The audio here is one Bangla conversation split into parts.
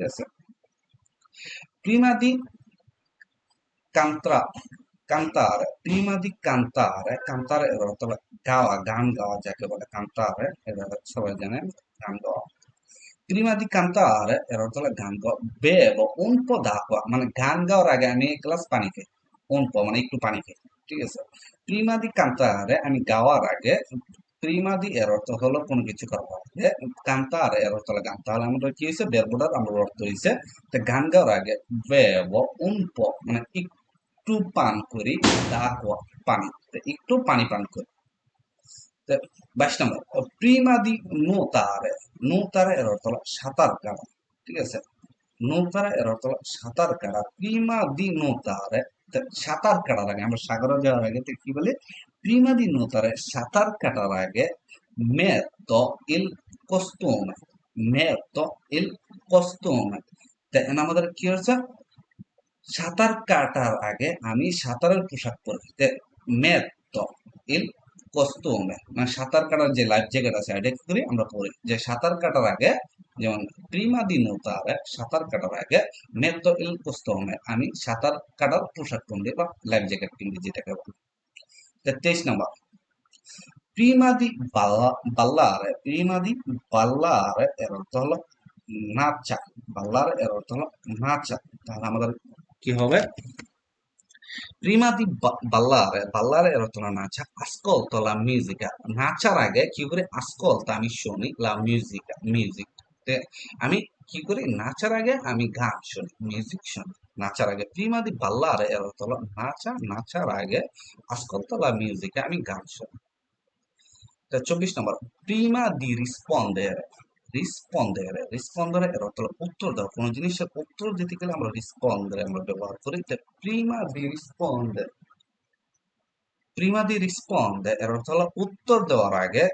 ঠিক আছে prima di cantare cantare prima di cantare cantare এর অর্থ হলো গাওয়া গান গাওয়া যাকে বলে cantare এটা সবাই জানেন গান গাওয়া prima di cantare এর অর্থ হলো গান গাওয়া bevo un po' d'acqua মানে গান গাওয়ার আগে আমি এক গ্লাস পানি খাই un po' মানে একটু পানি খাই ঠিক আছে prima di cantare আমি গাওয়ার আগে প্রিমা দি এর অর্থ হলো কোনো কিছু করা আগে কান্তার এর অর্থ হলো গান তাহলে আমাদের কি হয়েছে বেরবুডার আমরা অর্থ হয়েছে তো গান গাওয়ার আগে বেব উনপ মানে একটু পান করি দাকোয়া পানি। একটু পানি পান করি। বাইশ নম্বর প্রিমা দি নোতারে নোতারে এর অর্থ হলো সাঁতার কাটা। ঠিক আছে? নোতারে এর অর্থ হলো সাঁতার কাটা। প্রিমাদি নোতারে সাঁতার কাটার আগে আমরা সাগরে যাওয়ার আগে কি বলি? Prima di nuotare সাঁতার কাটার আগে metto il costume metto il costume দেখেন আমাদের কি হচ্ছে সাঁতার কাটার আগে আমি সাঁতারের পোশাক পরি। metto il costume মানে সাঁতার কাটার যে লাইফ জ্যাকেট আছে, এটা কি করি? আমরা পরি। যে সাঁতার কাটার আগে, যেমন প্রিমা দি nuotare সাঁতার কাটার আগে metto ইল costume আমি সাঁতার কাটার পোশাক পরি বা লাইফ জ্যাকেট কিনবি যেটাকে বলি তেইশ নম্বর প্রিমা দি বাল্লারে প্রিমা দি বাল্লারে এর অর্থ হলো নাচা বাল্লারে এর অর্থ হলো নাচা তাহলে আমাদের কি হবে প্রিমা দি বাল্লারে বাল্লারে এর অর্থ হলো নাচা আসকলতো লা মিউজিকা নাচার আগে কি করে আসকলতো আমি শুনি লা মিউজিকা মিউজিক আমি কি করি নাচার আগে আমি গান শুনি মিউজিক শুনি নাচার আগে প্রিমা দি বাল্লারে এর অর্থ হলো নাচা নাচার আগে la musica আমি গান শুনি। তা চব্বিশ নম্বর প্রিমা দি রিসপন্ডেরে রিসপন্ডেরে রিসপন্ডেরে এর অর্থ উত্তর দাও, কোনো জিনিসের উত্তর দিতে গেলে আমরা রিসপন্ডেরে আমরা ব্যবহার করি। প্রিমা দি রিসপন্ডে প্রিমা দি রিসপন্ডে এর অর্থ উত্তর দেওয়ার আগে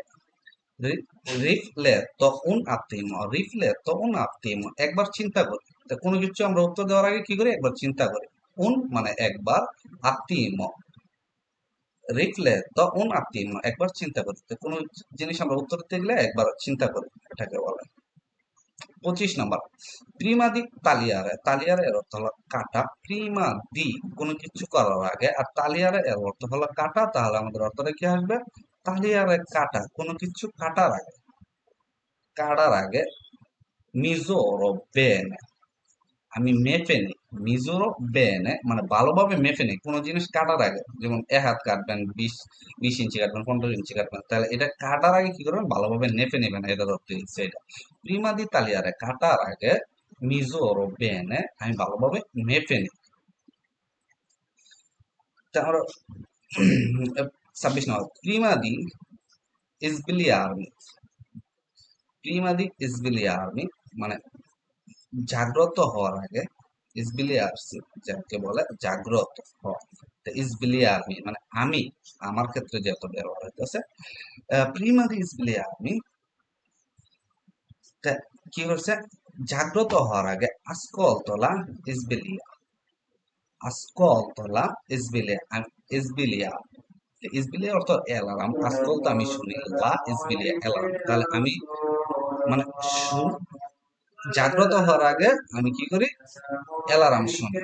রিফলেতো un attimo রিফলেতো তখন attimo একবার চিন্তা করি। তো কোনো কিছু আমরা উত্তর দেওয়ার আগে কি করি? একবার চিন্তা করি। un মানে একবার attimo রিফলেতো un attimo একবার চিন্তা করি। তো কোনো জিনিস আমরা উত্তর দিতে গেলে একবার চিন্তা করি, এটাকে বলে। পঁচিশ নম্বর। প্রিমা দি তালিয়ারে। তালিয়ারে এর অর্থ হলো কাটা। প্রিমা দি কোনো কিছু করার আগে আর তালিয়ারে এর অর্থ হলো কাটা, তাহলে আমাদের অর্থটা কি আসবে? তালিয়ারে কাটা। কোনো কিছু কাটার আগে কাটার আগে মিজোরো বেনে আমি মেপে নিই, মিজোরো বেনে মানে ভালোভাবে মেপে নিই, কোনো জিনিস কাটার আগে, যেমন এক হাত কাটবেন, বিশ বিশ ইঞ্চি কাটবেন পনেরো ইঞ্চি কাটবেন, তাহলে এটা কাটার আগে কি করবেন? ভালোভাবে নেপে নেবেন অর্থ হচ্ছে এটা। প্রিমা দি তালিয়ারে কাটার আগে মিজোরো বেনে আমি ভালোভাবে মেপে নিই। তারপর, ছাব্বিশ নম্বর প্রিমা দি ইসবিলিয়ার্মি প্রিমা দি ইসবিলিয়ার্মি মানে জাগ্রত হওয়ার আগে ইসবিলিয়ার্সি যাকে বলে জাগ্রত হওয়া। ইসবিলিয়ার্মি মানে আমি, আমার ক্ষেত্রে যত ব্যবহার হইতেছে প্রিমা দি ইসবিলিয়ার্মি কি হচ্ছে জাগ্রত হওয়ার আগে আসকল তোলা ইসবিলিয়া আসকল তোলা ইসবিলিয়া। ইসবিলিয়া ইসবিলিয়া অর্থ অ্যালার্ম আজকাল তো আমি শুনি লা ইসবিলিয়া অ্যালার্ম। তাহলে আমি মানে জাগ্রত হওয়ার আগে আমি কি করি? অ্যালার্ম শুনি।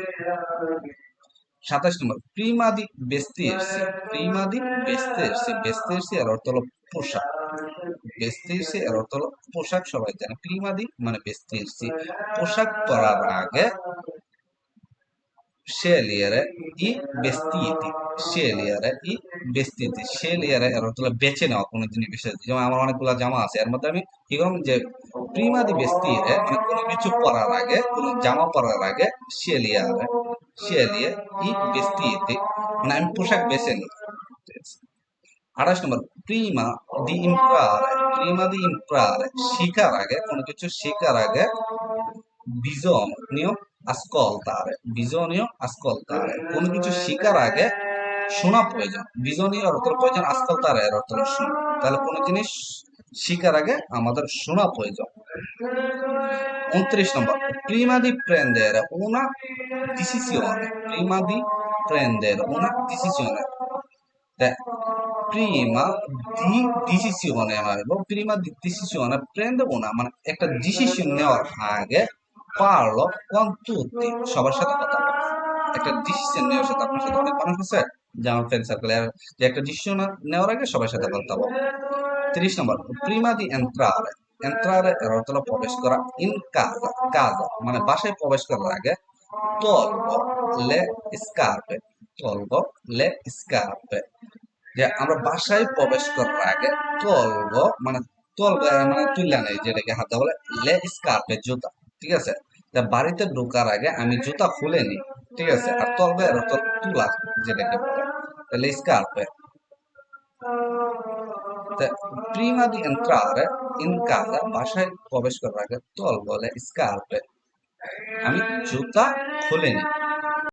সাতাশ নম্বর প্রিমাদি বেস্তি এসছি। প্রিমাদি বেস্তে এসছি। বেস্তে এসছি এর অর্থ হলো পোশাক। বেস্তে এসছি এর অর্থ হলো পোশাক সবাই জানে। প্রিমাদি মানে বেস্তে এসছি। পোশাক পরার আগে scegliere i vestiti, scegliere i vestiti, scegliere এর অর্থ বেছে নেওয়া কোনো জিনিস বিষয় যেমন আমার অনেকগুলো জামা আছে এর মধ্যে আমি কি করলাম যে প্রিমা দি vestire মানে কোনো কিছু পরার আগে কোনো জামা পরার আগে scegliere scegliere i vestiti মানে আমি পোশাক বেছে নিই আঠাশ নম্বর প্রিমা দি ইম্প্রারে প্রিমা দি ইম্প্রারে শিখার আগে কোনো কিছু শেখার আগে বিজম bisogno আসকলতারে বিজনীয় আসকলতারে কোন কিছু শিকার আগে শোনা প্রয়োজন, বিজনীয় অর্থ প্রয়োজন আসকলতারে অর্থ শোনা তাহলে কোন জিনিস শিকার আগে আমাদের শোনা প্রয়োজন। উনত্রিশ নম্বর, প্রিমাদি প্রেন্দের ওনা ডিসিশন প্রিমাদি প্রেন্দের ওনা ডিসিশন প্রিমা দি ডিসিশন এবং প্রিমা দি ডিসিশন মানে প্রেন্দ ওনা মানে একটা ডিসিশন নেওয়ার আগে parlo con tutti সবার সাথে কথা একটা ডিসিশন নেওয়ার সাথে আপনার সাথে অনেক মানুষ আছে, যে আমার ফ্রেন্ড সার্কেলে যে একটা ডিসিশন নেওয়ার আগে সবার সাথে কথা বলে। তিরিশ নম্বর প্রিমা দি এন্ট্রারে এন্ট্রারে এর প্রবেশ করা ইন কাজা কাজা মানে বাসায় প্রবেশ করার আগে তলবো, লে স্কার্পে, তলবো, লে স্কার্পে। যে আমরা বাসায় প্রবেশ করার আগে তলব মানে তলবো মানে তুললা নেই, যেটাকে হাতে বলে, লে স্কার্পে, জুতা। ঠিক আছে? বাড়িতে ঢোকার আগে আমি জুতা খুলে নিই, ঠিক আছে? আর তলবে তুলা যেটাকে তাহলে স্কার্পে বাসায় প্রবেশ করার আগে তল বলে স্কার্পে আমি জুতা খুলে নিই।